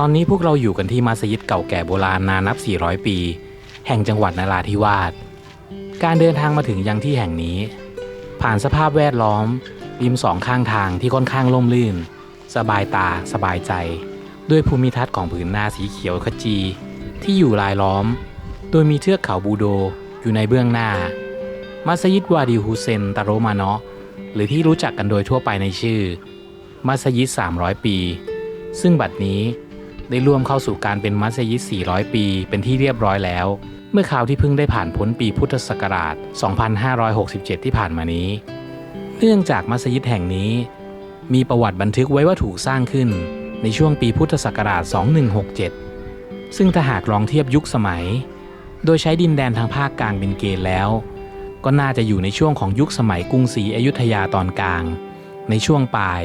ตอนนี้พวกเราอยู่กันที่มัสยิดเก่าแก่โบราณนานนับ 400 ปี แห่งจังหวัดนราธิวาส การเดินทางมาถึงยังที่แห่งนี้ ผ่านสภาพแวดล้อม ริมสองข้างทางที่ค่อนข้างร่มรื่น สบายตาสบายใจ ด้วยภูมิทัศน์ของผืนนาสีเขียวขจี ที่อยู่รายล้อม โดยมีเทือกเขาบูโดอยู่ในเบื้องหน้า มัสยิดวาดิฮุเซนตาโรมาเนาะหรือที่รู้จักกันโดยทั่วไปในชื่อ มัสยิด 300 ปี ซึ่งบัดนี้ ได้ร่วมเข้าสู่การเป็นมัสยิด 400 ปี เป็นที่เรียบร้อยแล้ว เมื่อคราวที่เพิ่งได้ผ่านพ้นปีพุทธศักราช 2567 ที่ผ่านมานี้ เนื่องจากมัสยิดแห่งนี้ มีประวัติบันทึกไว้ว่าถูกสร้างขึ้นในช่วงปีพุทธศักราช 2167 ซึ่งถ้าหากลองเทียบยุคสมัย โดยใช้ดินแดนทางภาคกลางเป็นเกณฑ์แล้ว ก็น่าจะอยู่ในช่วงของยุคสมัยกรุงศรีอยุธยาตอนกลาง ในช่วงปลาย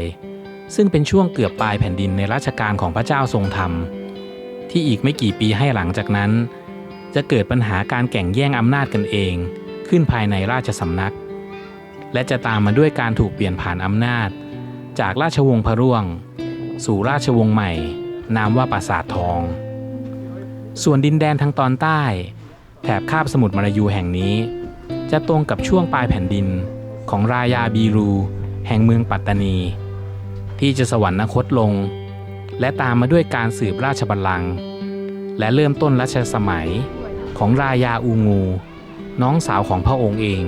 ซึ่งเป็นช่วงเกือบปลายแผ่นดินในรัชกาลของพระเจ้าทรงธรรม ที่อีกไม่กี่ปีให้หลังจากนั้น จะเกิดปัญหาการแข่งแย่งอำนาจกันเอง ขึ้นภายในราชสำนัก และจะตามมาด้วยการถูกเปลี่ยนผ่านอำนาจ จากราชวงศ์พระร่วง สู่ราชวงศ์ใหม่ นามว่าปราสาททอง ส่วนดินแดนทางตอนใต้ แถบคาบสมุทรมลายูแห่งนี้ จะตรงกับช่วงปลายแผ่นดินของรายาบีรู แห่งเมืองปัตตานี ที่จะสวรรคตลง และตามมาด้วยการสืบราชบัลลังก์และเริ่มต้นรัชสมัยของรายาอูงู น้องสาวของพระองค์เอง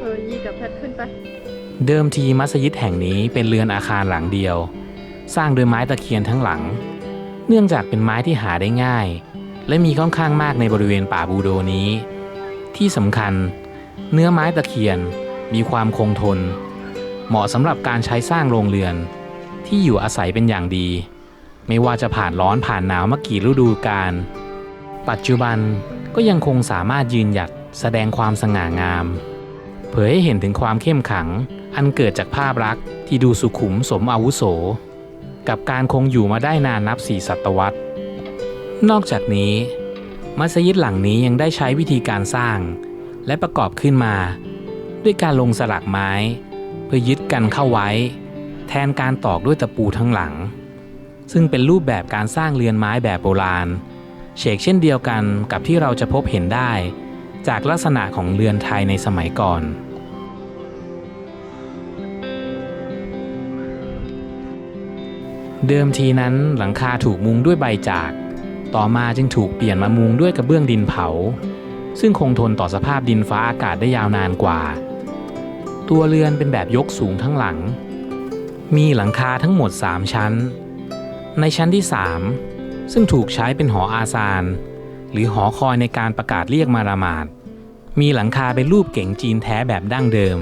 เออยีกับแพทขึ้นไปเดิมทีมัสยิดแห่งนี้เป็นเรือนอาคารหลังเดียว สร้างโดยไม้ตะเคียนทั้งหลัง เนื่องจากเป็นไม้ที่หาได้ง่าย และมีค่อนข้างมากในบริเวณป่าบูโดนี้ ที่สำคัญ เนื้อไม้ตะเคียน มีความคงทน เหมาะสำหรับการใช้สร้างโรงเรือน ที่อยู่อาศัยเป็นอย่างดี ไม่ว่าจะผ่านร้อนผ่านหนาวมากี่ฤดูกาลปัจจุบันก็ยังคงสามารถยืนหยัดแสดงความสง่างาม เผยให้เห็นถึงความเข้มขัง อันเกิดจากภาพลักษณ์ที่ดูสุขุมสมอาวุโส กับการคงอยู่มาได้นานนับสี่ศตวรรษ นอกจากนี้ มัสยิดหลังนี้ยังได้ใช้วิธีการสร้าง และประกอบขึ้นมา ด้วยการลงสลักไม้ เพื่อยึดกันเข้าไว้ แทนการตอกด้วยตะปูทั้งหลัง ซึ่งเป็นรูปแบบการสร้างเรือนไม้แบบโบราณ เฉกเช่นเดียวกันกับที่เราจะพบเห็นได้ จากลักษณะของเรือนไทยในสมัยก่อนเดิมทีนั้นหลังคาถูกมุงด้วยใบจาก ต่อมาจึงถูกเปลี่ยนมามุงด้วยกระเบื้องดินเผา ซึ่งคงทนต่อสภาพดินฟ้าอากาศได้ยาวนานกว่า ตัวเรือนเป็นแบบยกสูงทั้งหลัง มีหลังคาทั้งหมด 3 ชั้น ในชั้นที่ 3 ซึ่งถูกใช้เป็นหออาซาน หรือหอคอยในการประกาศเรียกมารามาดมีหลังคาเป็นรูปเก๋งจีนแท้แบบดั้งเดิม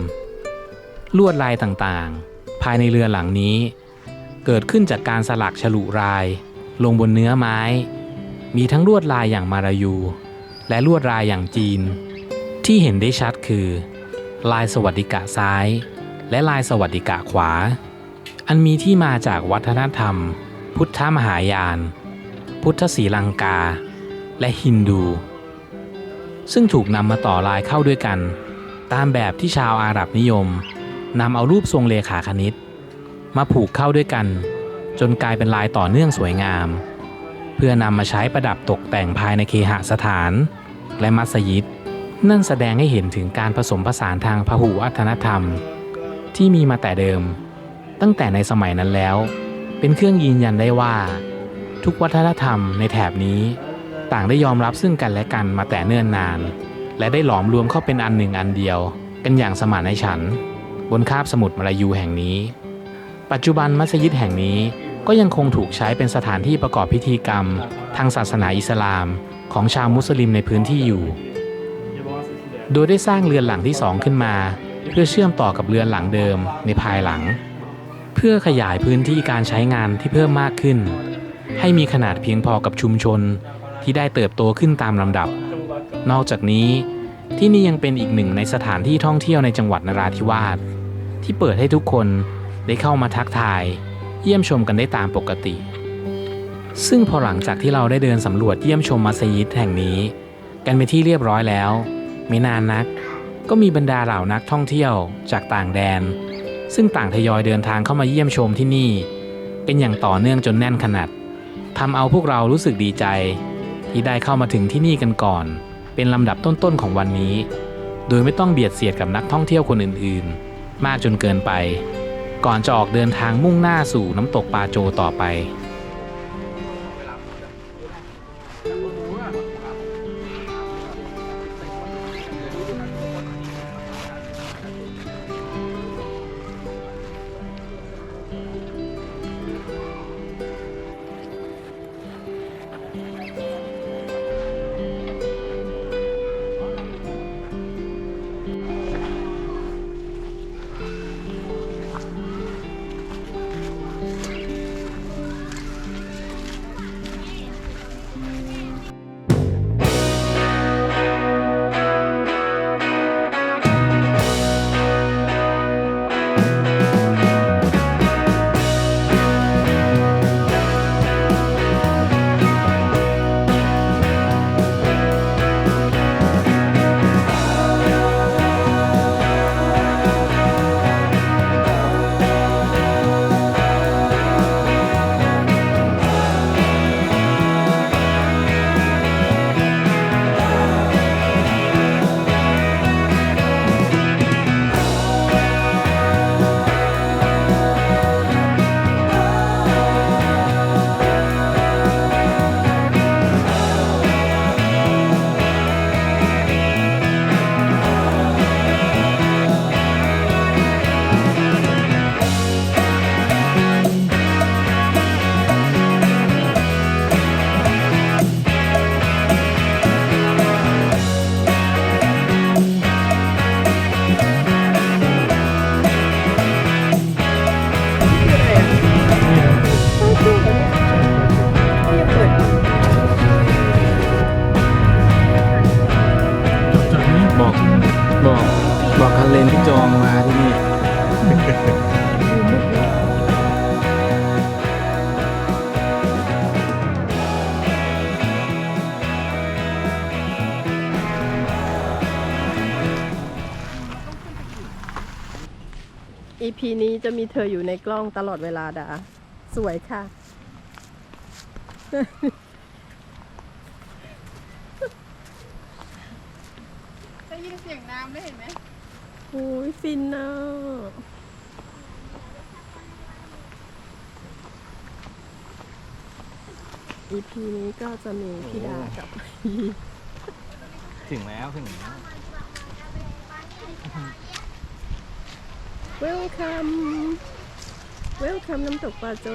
ลวดลายต่างๆ ภายในเรือหลังนี้ เกิดขึ้นจากการสลักฉลุราย ลงบนเนื้อไม้ มีทั้งลวดลายอย่างมารายู และลวดลายอย่างจีน ที่เห็นได้ชัดคือ ลายสวัสดิกะซ้าย และลายสวัสดิกะขวา อันมีที่มาจากวัฒนธรรม พุทธมหายาน พุทธศีลังกา และฮินดู ซึ่งถูกนำมาต่อลายเข้าด้วยกัน ตามแบบที่ชาวอาหรับนิยมนำเอารูปทรงเลขาคณิต มาผูกเข้าด้วยกัน จนกลายเป็นลายต่อเนื่องสวยงาม เพื่อนำมาใช้ประดับตกแต่งภายในเคหสถาน และมัสยิด นั่นแสดงให้เห็นถึงการผสมผสานทางพหุวัฒนธรรม ที่มีมาแต่เดิม ตั้งแต่ในสมัยนั้นแล้ว เป็นเครื่องยืนยันได้ว่า ทุกวัฒนธรรมในแถบนี้ ต่างได้ยอมรับซึ่งกันและกันมาแต่เนิ่นนาน และได้หลอมรวมเข้าเป็นอันหนึ่งอันเดียว กันอย่างสมานฉันท์บนคาบสมุทรมลายูแห่งนี้ ปัจจุบันมัสยิดแห่งนี้ก็ยังคงถูกใช้เป็นสถานที่ประกอบพิธีกรรม ทางศาสนาอิสลามของชาวมุสลิมในพื้นที่อยู่ โดยได้สร้างเรือนหลังที่สองขึ้นมา เพื่อเชื่อมต่อกับเรือนหลังเดิมในภายหลัง เพื่อขยายพื้นที่การใช้งานที่เพิ่มมากขึ้น ให้มีขนาดเพียงพอกับชุมชนที่ได้เติบโตขึ้นตามลำดับ นอกจากนี้ที่นี่ยังเป็นอีกหนึ่งในสถานที่ท่องเที่ยวในจังหวัดนราธิวาสที่เปิดให้ทุกคนได้เข้ามาทักทาย เยี่ยมชมกันได้ตามปกติ ซึ่งพอหลังจากที่เราได้เดินสำรวจเยี่ยมชมมัสยิดแห่งนี้ กันไปที่เรียบร้อยแล้ว ไม่นานนัก ก็มีบรรดาเหล่านักท่องเที่ยวจากต่างแดน ซึ่งต่างทยอยเดินทางเข้ามาเยี่ยมชมที่นี่ เป็นอย่างต่อเนื่องจนแน่นขนาดทำเอาพวกเรารู้สึกดีใจ ที่ได้เข้ามาถึงที่นี่กันก่อน เป็นลำดับต้นๆของวันนี้ โดยไม่ต้องเบียดเสียดกับนักท่องเที่ยวคนอื่นๆ มากจนเกินไป ก่อนจะออกเดินทางมุ่งหน้าสู่น้ำตกปาโจต่อไป บอกบอกบอกคันเลนที่จองมาที่นี่อีพีนี้จะมีเธออยู่ในกล้องตลอดเวลาดา สวยค่ะ ได้ยินเสียงน้ำได้เห็นไหม โอ้ย ฟินนะอีพีนี้ก็จะมีพี่ดากับถึงแล้วถึงแล้วเวลคัมเวลคัมน้ำตกปลาโจ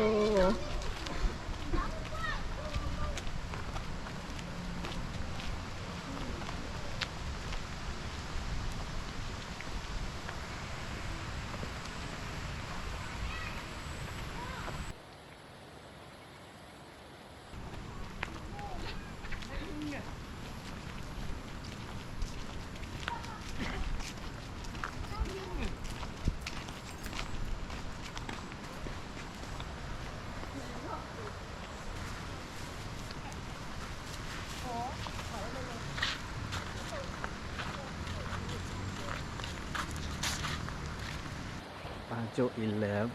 ปาโจอินเลิฟ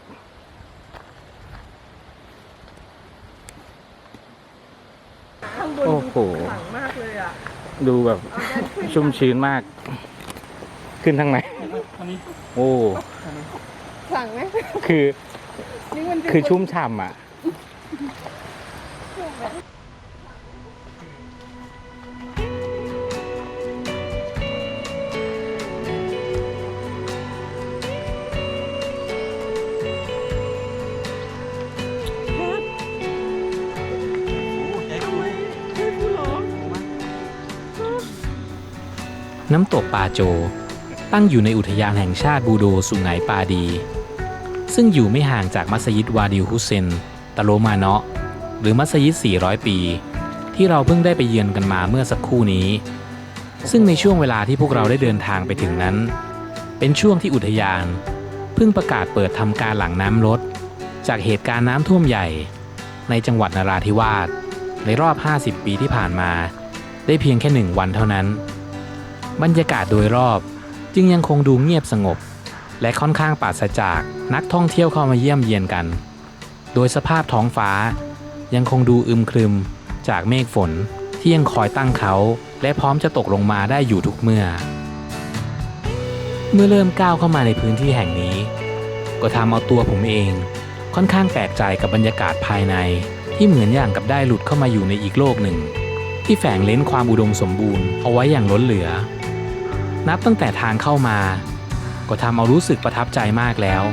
ข้างบนโอ้ดูโหขลังมากเลยอะดูแบบชุ่มชื้นมาก ขึ้นทางไหนโอ้ ขลังไหมคือ นี่มันเป็นคือชุ่มฉ่ำอะ น้ำตกปาโจ ตั้งอยู่ในอุทยานแห่งชาติบูโดสุไหงปาดี ซึ่งอยู่ไม่ห่างจากมัสยิดวาดิลฮุเซนตะโลมาเนาะหรือมัสยิด 400 ปี ที่เราเพิ่งได้ไปเยือนกันมาเมื่อสักครู่นี้ ซึ่งในช่วงเวลาที่พวกเราได้เดินทางไปถึงนั้น เป็นช่วงที่อุทยาน เพิ่งประกาศเปิดทำการหลังน้ำลดจากเหตุการณ์น้ำท่วมใหญ่ ในจังหวัดนราธิวาสในรอบ 50 ปีที่ผ่านมา ได้เพียงแค่หนึ่งวันเท่านั้น บรรยากาศโดยรอบ จึงยังคงดูเงียบสงบ และค่อนข้างปราศจากนักท่องเที่ยวเข้ามาเยี่ยมเยียนกัน โดยสภาพท้องฟ้า ยังคงดูอึมครึม จากเมฆฝนที่ยังคอยตั้งเขา และพร้อมจะตกลงมาได้อยู่ทุกเมื่อ เมื่อเริ่มก้าวเข้ามาในพื้นที่แห่งนี้ ก็ทำเอาตัวผมเอง ค่อนข้างแปลกใจกับบรรยากาศภายใน ที่เหมือนอย่างกับได้หลุดเข้ามาอยู่ในอีกโลกหนึ่ง ที่แฝงเล้นความอุดมสมบูรณ์เอาไว้อย่างล้นเหลือ นับตั้งแต่ทางเข้ามา ก็ทำเอารู้สึกประทับใจมากแล้ว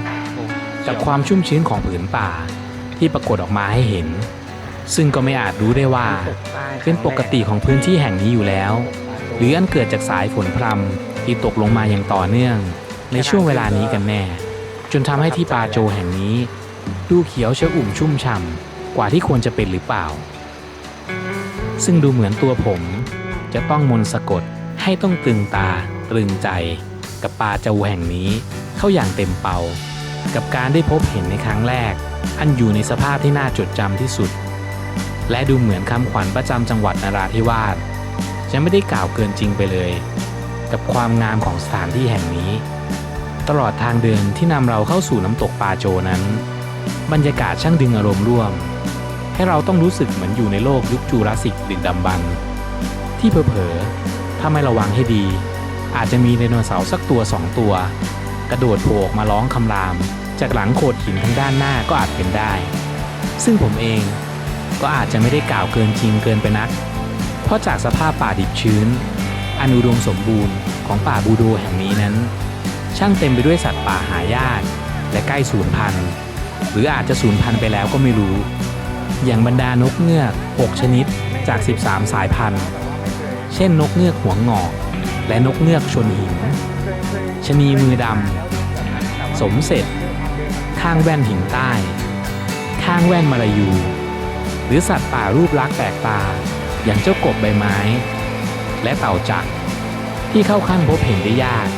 กับความชุ่มชื้นของผืนป่าที่ปรากฏออกมาให้เห็น ซึ่งก็ไม่อาจรู้ได้ว่า เป็นปกติของพื้นที่แห่งนี้อยู่แล้ว หรืออันเกิดจากสายฝนพรำที่ตกลงมาอย่างต่อเนื่อง ในช่วงเวลานี้กันแน่ จนทำให้ที่ปาโจแห่งนี้ ดูเขียวเชอุ่มชุ่มฉ่ำกว่าที่ควรจะเป็นหรือเปล่า ซึ่งดูเหมือนตัวผมจะต้องมนต์สะกดให้ต้องตึงตา ตรึงใจกับปาโจแห่งนี้เข้าอย่างเต็มเป่า กับการได้พบเห็นในครั้งแรก อันอยู่ในสภาพที่น่าจดจำที่สุด และดูเหมือนคำขวัญประจำจังหวัดนราธิวาสจะไม่ได้กล่าวเกินจริงไปเลย กับความงามของสถานที่แห่งนี้ ตลอดทางเดินที่นำเราเข้าสู่น้ำตกปาโจนั้น บรรยากาศช่างดึงอารมณ์ร่วม ให้เราต้องรู้สึกเหมือนอยู่ในโลกยุคจูราสสิกดึกดำบรรพ์ที่เผลอๆถ้าไม่ระวังให้ดี อาจจะมีไดโนเสาร์สักตัวสองตัว กระโดดโผล่ออกมาร้องคำราม จากหลังโขดหินทางด้านหน้าก็อาจเป็นได้ ซึ่งผมเองก็อาจจะไม่ได้กล่าวเกินจริงเกินไปนัก เพราะจากสภาพป่าดิบชื้น อันอุดมสมบูรณ์ของป่าบูโดแห่งนี้นั้น ช่างเต็มไปด้วยสัตว์ป่าหายาก และใกล้สูญพันธุ์หรืออาจจะสูญพันธุ์ไปแล้วก็ไม่รู้ อย่างบรรดานกเงือก 6 ชนิดจาก 13 สายพันธุ์ เช่นนกเงือกหัวงอก และนกเงือกชนหิน ชนีมือดำ สมเสร็จ ข้างแว่นหินใต้ ข้างแว่นมาลายู หรือสัตว์ป่ารูปลักษณ์แปลกตา อย่างเจ้ากบใบไม้ และเต่าจักรที่เข้าขั้นพบเห็นได้ยาก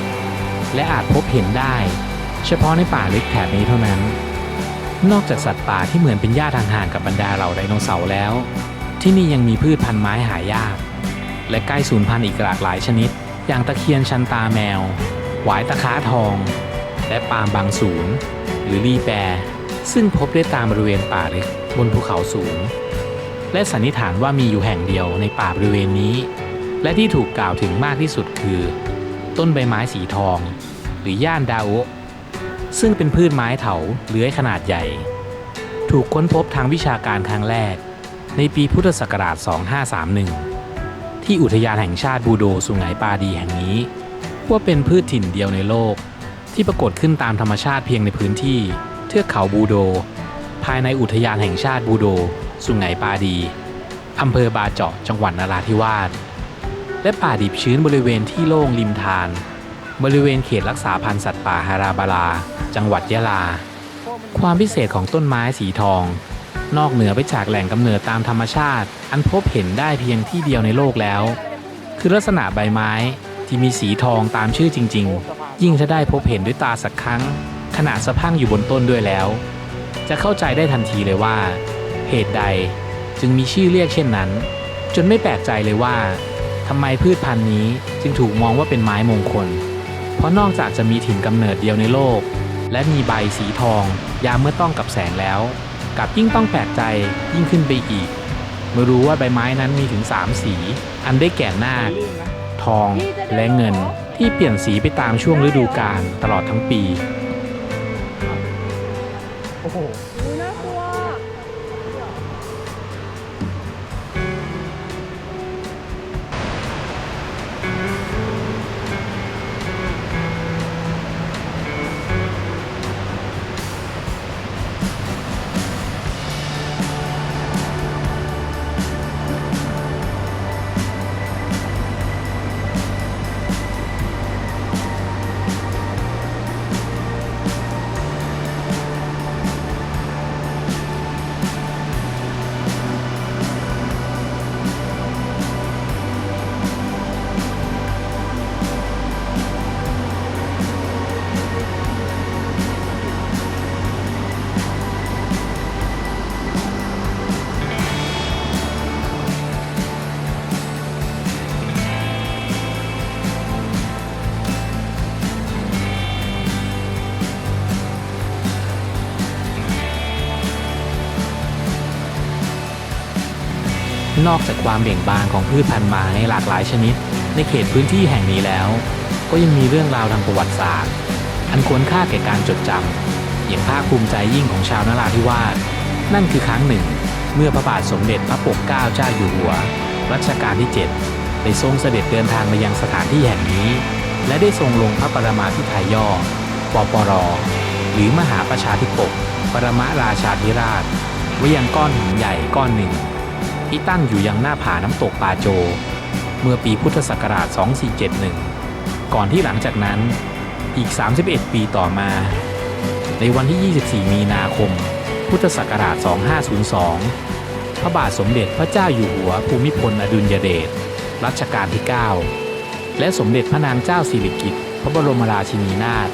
และอาจพบเห็นได้ เฉพาะในป่าลึกแถบนี้เท่านั้น นอกจากสัตว์ป่าที่เหมือนเป็นญาติห่างๆกับบรรดาเหล่าไดโนเสาร์แล้ว ที่นี่ยังมีพืชพันธุ์ไม้หายาก และใกล้สูญพันธุ์อีกหลากหลายชนิด อย่างตะเคียนชันตาแมว หวายตะค้าทอง และปามบางสูนหรือรีแปร ซึ่งพบได้ตามบริเวณป่าลึกบนภูเขาสูง และสันนิษฐานว่ามีอยู่แห่งเดียวในป่าบริเวณนี้ และที่ถูกกล่าวถึงมากที่สุดคือ ต้นใบไม้สีทอง หรือย่านดาโอะซึ่งเป็นพืชไม้เถาเลื้อยขนาดใหญ่ ถูกค้นพบทางวิชาการครั้งแรก ในปีพุทธศักราช 2531 ที่อุทยานแห่งชาติบูโดสุไหงปาดีแห่งนี้ ว่าเป็นพืชถิ่นเดียวในโลก ที่ปรากฏขึ้นตามธรรมชาติเพียงในพื้นที่ เทือกเขาบูโด ภายในอุทยานแห่งชาติบูโด สุไหงปาดีอำเภอบาเจาะจังหวัดนราธิวาสและป่าดิบชื้นบริเวณที่โล่งริมทาน บริเวณเขตรักษาพันธุ์สัตว์ป่าฮาราบาลา จังหวัดยะลา ความพิเศษของต้นไม้สีทอง นอกเหนือไปจากแหล่งกำเนิดตามธรรมชาติ อันพบเห็นได้เพียงที่เดียวในโลกแล้ว คือลักษณะใบไม้ที่มีสีทองตามชื่อจริง ๆ ยิ่งถ้าได้พบเห็นด้วยตาสักครั้ง ขณะสะพั่งอยู่บนต้นด้วยแล้ว จะเข้าใจได้ทันทีเลยว่า เหตุใดจึงมีชื่อเรียกเช่นนั้น จนไม่แปลกใจเลยว่าทำไมพืชพันธุ์นี้จึงถูกมองว่าเป็นไม้มงคล เพราะนอกจากจะมีถิ่นกำเนิดเดียวในโลก และมีใบสีทองยามเมื่อต้องกับแสงแล้ว กับยิ่งต้องแปลกใจยิ่งขึ้นไปอีกเมื่อรู้ว่าใบไม้นั้นมีถึง 3 สี อันได้แก่นาคทองและเงินที่เปลี่ยนสีไปตามช่วงฤดูกาลตลอดทั้งปีอุ๊ยน่ นอกจากความเบ่งบานของพืชพันธุ์ไม้หลากหลายชนิด ในเขตพื้นที่แห่งนี้แล้ว ก็ยังมีเรื่องราวทางประวัติศาสตร์ อันควรค่าแก่การจดจำอย่างภาคภูมิใจยิ่งของชาวนราธิวาสนั่นคือครั้งหนึ่ง เมื่อพระบาทสมเด็จพระปกเกล้าเจ้าอยู่หัว รัชกาลที่ 7 ได้ทรงเสด็จเดินทางมายังสถานที่แห่งนี้ และได้ทรงลงพระปรมาภิไธยย่อปปร หรือมหาประชาธิปก ปรมาราชาธิราชไว้ยังก้อนหินใหญ่ก้อนหนึ่ง ที่ตั้งอยู่ยังหน้าผาน้ำตกปาโจ เมื่อปีพุทธศักราช 2471 ก่อนที่หลังจากนั้นอีก 31 ปีต่อมา ในวันที่ 24 มีนาคม พุทธศักราช 2502 พระบาทสมเด็จพระเจ้าอยู่หัวภูมิพลอดุลยเดชรัชกาลที่ 9 และสมเด็จพระนางเจ้าสิริกิติ์พระบรมราชินีนาถ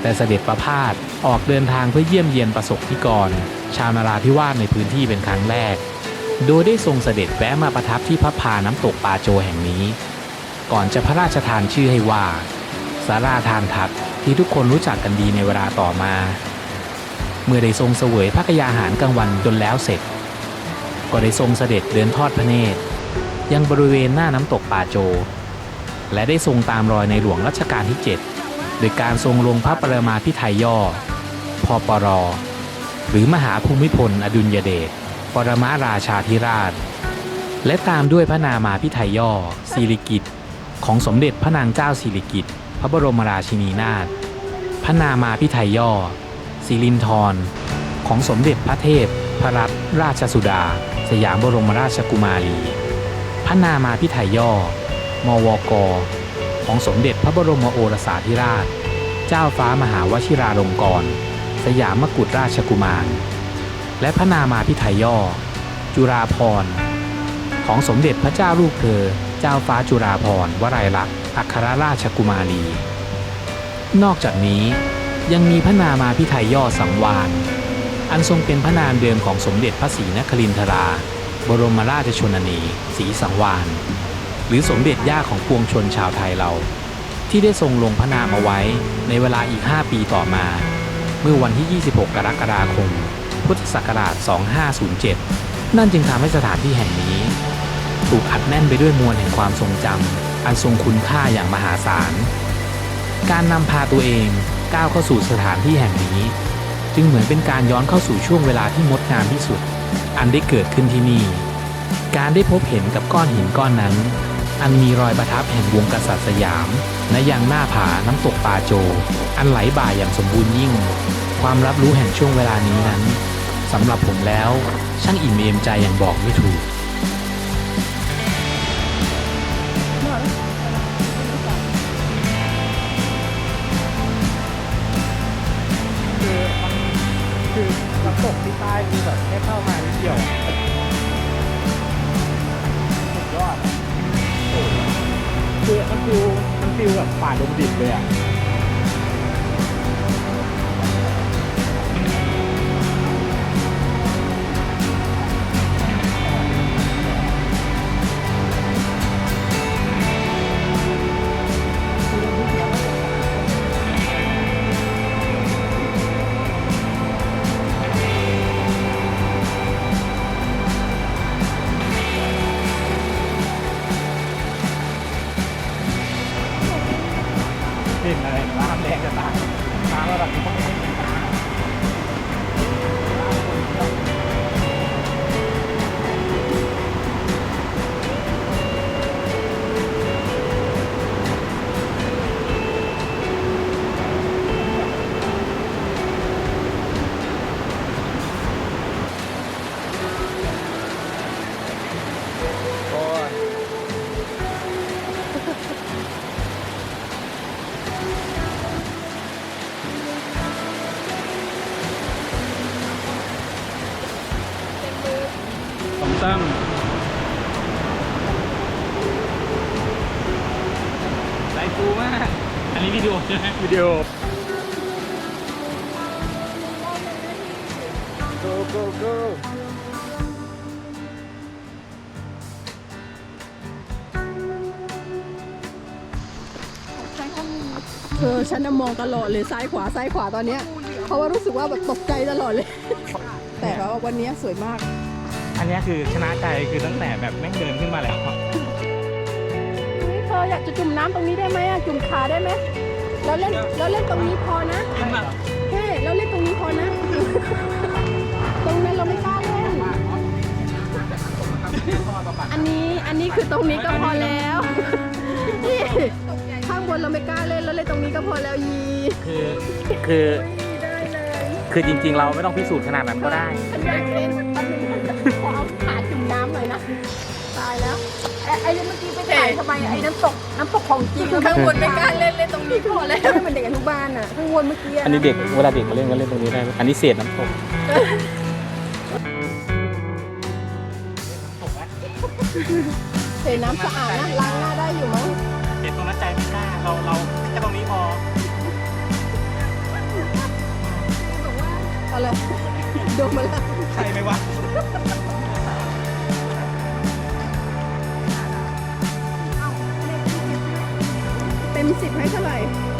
แต่เสด็จประพาสออกเดินทางเพื่อเยี่ยมเยียนประสบนิกร ชาวนราธิวาสในพื้นที่เป็นครั้งแรก โดยได้ทรงเสด็จแวะมาประทับที่พระพาน้ำตกปาโจแห่งนี้ ก่อนจะพระราชทานชื่อให้ว่าสาราทานทัดที่ทุกคนรู้จักกันดีในเวลาต่อมา เมื่อได้ทรงเสวยพระกยาหารกลางวันจนแล้วเสร็จ ก็ได้ทรงเสด็จเดินทอดพระเนตร ยังบริเวณหน้าน้ำตกปาโจ และได้ทรงตามรอยในหลวงรัชกาลที่ 7 โดยการทรงลงพระปรมาภิไธยย่อพปรหรือมหาภูมิพลอดุลยเดช ปรมาราชาธิราช และตามด้วยพระนามาพิไทยย่อสิริกิติ์ของสมเด็จพระนางเจ้าสิริกิติ์พระบรมราชินีนาถพระนามาพิไทยย่อสิรินทรของสมเด็จพระเทพ พระรัตนราชสุดา สยามบรมราชกุมารี พระนามาพิไทยย่อ มวก ของสมเด็จพระบรมโอรสาธิราช เจ้าฟ้ามหาวชิราลงกรณ์สยามกุฎราชกุมาร และพระนามาพิไทยย่อ จุฬาภรของสมเด็จพระเจ้าลูกเธอ เจ้าฟ้าจุฬาภรวลัยลักษณ์อัครราชกุมารี นอกจากนี้ยังมีพระนามาพิไทยย่อสังวานอันทรงเป็นพระนามเดิมของสมเด็จพระศรีนครินทรา บรมราชชนนีศรีสังวานหรือสมเด็จย่าของปวงชนชาวไทยเรา ที่ได้ทรงลงพระนามเอาไว้ในเวลาอีก 5 ปีต่อมา เมื่อวันที่ 26 กรกฎาคม พุทธศักราช 2507 นั่นจึงทำให้สถานที่แห่งนี้ ถูกอัดแน่นไปด้วยมวลแห่งความทรงจำอันทรงคุณค่าอย่างมหาศาล การนำพาตัวเองก้าวเข้าสู่สถานที่แห่งนี้ จึงเหมือนเป็นการย้อนเข้าสู่ช่วงเวลาที่งดงามที่สุด อันได้เกิดขึ้นที่นี่ การได้พบเห็นกับก้อนหินก้อนนั้น อันมีรอยประทับแห่งวงกษัตริย์สยามณยังหน้าผาน้ำตกปาโจ อันไหลบ่าอย่างสมบูรณ์ยิ่งความรับรู้แห่งช่วงเวลานี้นั้น สำหรับผมแล้วช่างอิ่มเอมใจอย่างบอกไม่ถูก คือมันคือน้ำตกที่ใต้คือแบบแค่เข้ามานิดเดียวสุดยอดอะคือมันฟิวมันฟิวแบบป่าดงดิบเลยอะ กลิ่นอะไรน้ำแดงจะตายน้ำระดับนี้ ฟ์ฟูมากอันนี้วิดีโอใช่ไหมวิดีโอ go go go เออฉันน่ะมองตลอดเลยซ้ายขวาซ้ายขวาตอนเนี้ย เพราะว่ารู้สึกว่าแบบตกใจตลอดเลย แต่ว่าวันเนี้ยสวยมากไออันเนี้ยคือชนะใจคือตั้งแต่แบบแม่งเดินขึ้นมาแล้วเฮ้ยเธ ออยากจะจุ่มน้ำตรงนี้ได้ไหมอะจุ่มขาได้ไหมแล้วเล่นแล้วเล่นตรงนี้พอนะเฮ้ยแล้วเล่นตรงนี้พอนะ ตรงนั้นเราไม่กล้าเล่น อันนี้อันนี้คือตรงนี้ก็พอแล้วนี่ข้างบนเราไม่กล้าเล่นแล้วเล่นตรงนี้ก็พอแล้วยีคือคือได้เลยคือจริง ๆ เราไม่ต้องพิสูจน์ขนาดนั้นก็ได้ฉันอยากเล่นแป๊บนึงขอเอาขาจุ่มน้ำหน่อยนะตายแล้วไอ้ไอ้เมื่อกี้ ไปถ่ายทำไมไอ้น้ำตกน้ำตกของจริงข้างบนไม่กล้าเล่นเล่นตรงนี้พอแล้วให้มันเด็กอนุบาลอะข้างบนเมื่อกี้อันนี้เด็กเวลาเด็กมาเล่นก็เล่นตรงนี้ได้ อันนี้เศษน้ำตกเห็นน้ำสะอาดนะล้างหน้าได้อยู่มั้งเด็กตรงนั้นใจไม่กล้าเราเราแค่ตรงนี้พออะไรโดนมาแล้วใช่ไหมวะ สิให้เท่าไหร่